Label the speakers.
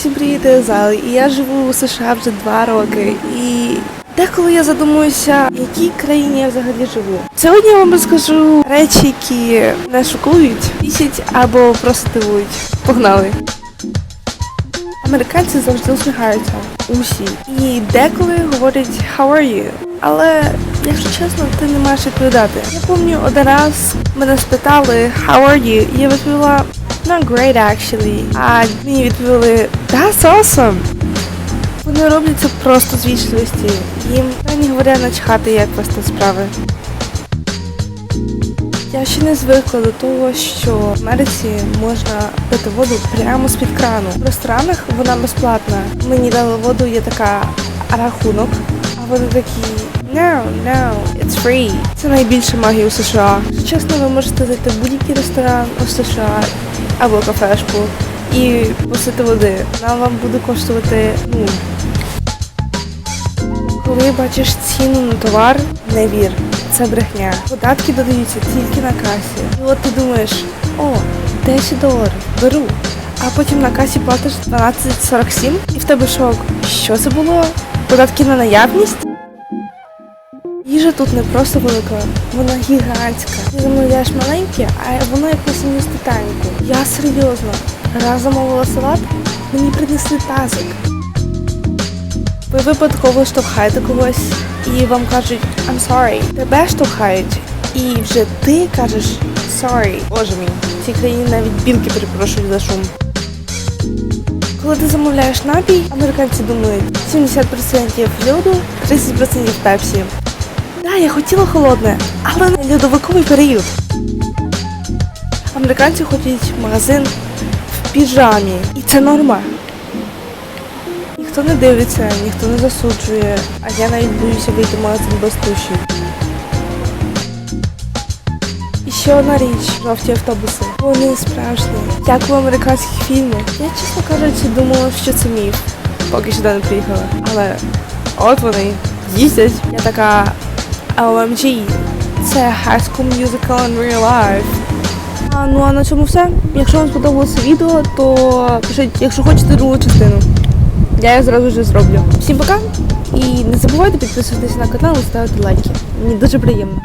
Speaker 1: Всім привіт, Зали, і я живу у США вже два роки. І деколи я задумуюся, в якій країні я взагалі живу. Сьогодні я вам розкажу речі, які не шокують, тішать або просто дивують. Погнали! Американці завжди усміхаються. Усі. І деколи говорять «How are you?». Але, якщо чесно, ти не маєш відповідати. Я пам'ятаю, один раз мене спитали «How are you?», і я відповіла Not great actually. А мені відповіли That's awesome. Вони роблять це просто з вічливості. Їм ані говоря начхати, як вас тут справи. Я ще не звикла до того, що в Америці можна пити воду прямо з-під крану. В ресторанах вона безплатна. Мені дали воду, є така рахунок, а вони такі No, no, it's free. Це найбільша магія у США. Чесно, ви можете зайти в будь-який ресторан у США або кафешку і просити води. Вона вам буде коштувати ну. Коли бачиш ціну на товар, не вір. Це брехня. Податки додаються тільки на касі. І от ти думаєш, о, 10 доларів, беру. А потім на касі платиш 12,47 і в тебе шок. Що це було? Податки на наявність? Їжа тут не просто велика, вона гігантська. Ти замовляєш маленьке, а воно як на сім'ю статаньку. Я серйозно. Раз замовила салат, мені принесли тазик. Ви випадково штовхаєте когось і вам кажуть I'm sorry. Тебе штовхають, і вже ти кажеш sorry. Боже мій, в цій країні навіть білки перепрошують за шум. Коли ти замовляєш напій, американці думають 70% льоду, 30% пепсі. Да, я хотіла холодне, але на льодовиковий період. Американці ходять в магазин в піжамі, і це норма. Ніхто не дивиться, ніхто не засуджує, а я навіть боюся вийти в магазин без туші. І ще одна річ, жовті автобуси. Вони справжні, як у американських фільмах. Я, чесно кажучи, думала, що це міф, поки сюди не приїхала. Але от вони їздять. Я така OMG, це High School Musical in Real Life. А, ну а на цьому все. Якщо вам сподобалося відео, то пишіть, якщо хочете другу частину. Я її зразу вже зроблю. Всім пока і не забувайте підписуватися на канал і ставити лайки. Мені дуже приємно.